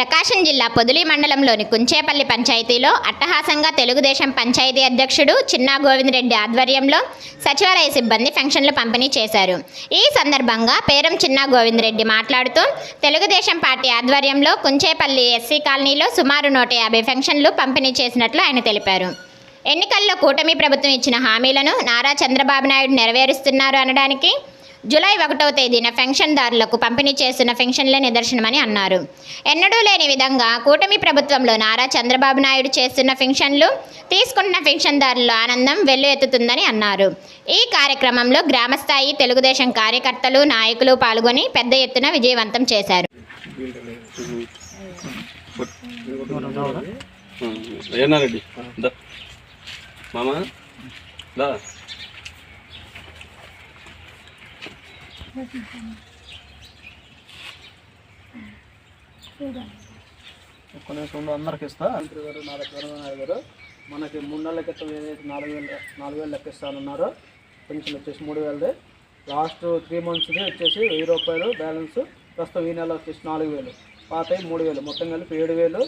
ప్రకాశం జిల్లా పొదిలి మండలంలోని కుంచేపల్లి పంచాయతీలో అట్టహాసంగా తెలుగుదేశం పంచాయతీ అధ్యక్షుడు చిన్నా గోవిందరెడ్డి ఆధ్వర్యంలో సచివాలయ సిబ్బంది ఫెన్షన్లు పంపిణీ చేశారు. ఈ సందర్భంగా పేరం చిన్నా గోవిందరెడ్డి మాట్లాడుతూ తెలుగుదేశం పార్టీ ఆధ్వర్యంలో కుంచేపల్లి ఎస్సీ కాలనీలో సుమారు నూట యాభై ఫెన్షన్లు పంపిణీ చేసినట్లు ఆయన తెలిపారు. ఎన్నికల్లో కూటమి ప్రభుత్వం ఇచ్చిన హామీలను నారా చంద్రబాబు నాయుడు నెరవేరుస్తున్నారు అనడానికి జూలై ఒకటవ తేదీన పెన్షన్దారులకు పంపిణీ చేస్తున్న పెన్షన్లే నిదర్శనమని అన్నారు. ఎన్నడూ లేని విధంగా కూటమి ప్రభుత్వంలో నారా చంద్రబాబు నాయుడు చేస్తున్న పెన్షన్లు తీసుకుంటున్న పెన్షన్దారుల ఆనందం వెల్లు ఎత్తుతుందని అన్నారు. ఈ కార్యక్రమంలో గ్రామస్థాయి తెలుగుదేశం కార్యకర్తలు నాయకులు పాల్గొని పెద్ద ఎత్తున విజయవంతం చేశారు. మామా? దా. ఒక్క నిమిషం అందరికి ఇస్తా. మంత్రి గారు నాలుగు చంద్రబాబు గారు మనకి మూడు నెలల క్రితం ఏదైతే నాలుగు వేలు నాలుగు వేలు లెక్కిస్తానన్నారో పెన్షన్ వచ్చేసి మూడు వేలది. లాస్ట్ త్రీ మంత్స్ది వచ్చేసి వెయ్యి రూపాయలు బ్యాలెన్స్. ప్రస్తుతం ఈ నెల వచ్చేసి నాలుగు వేలు. పాత మూడు వేలు. మొత్తం కలిపి ఏడు వేలు.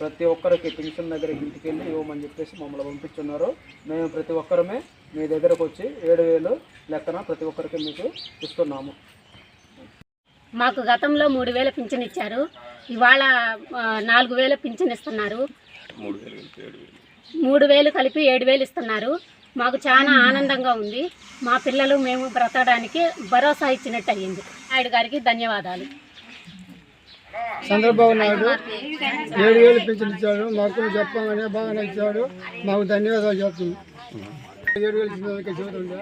ప్రతి ఒక్కరికి పెన్షన్ దగ్గర ఇంటికి వెళ్ళి ఇవ్వమని చెప్పేసి మమ్మల్ని పంపించున్నారు. మేము ప్రతి ఒక్కరమే మీ దగ్గరకు వచ్చి ఏడు వేలు లెక్కన ప్రతి ఒక్కరికి మీకు ఇస్తున్నాము. మాకు గతంలో మూడు వేల పింఛన్ ఇచ్చారు. ఇవాళ నాలుగు వేల పింఛన్ ఇస్తున్నారు. మూడు వేలు కలిపి ఏడు వేలు. మూడు వేలు కలిపి ఏడు వేలు ఇస్తున్నారు. మాకు చాలా ఆనందంగా ఉంది. మా పిల్లలు మేము బ్రతకడానికి భరోసా ఇచ్చినట్టు అయ్యింది. నాయుడు గారికి ధన్యవాదాలు. చంద్రబాబు నాయుడు ఏడు వేలు పెన్షన్ ఇచ్చాడు మాకు చెప్పగానే బాగానే ఇచ్చాడు. మాకు ధన్యవాదాలు చెప్తుంది ఏడు వేలు చెబుతుండే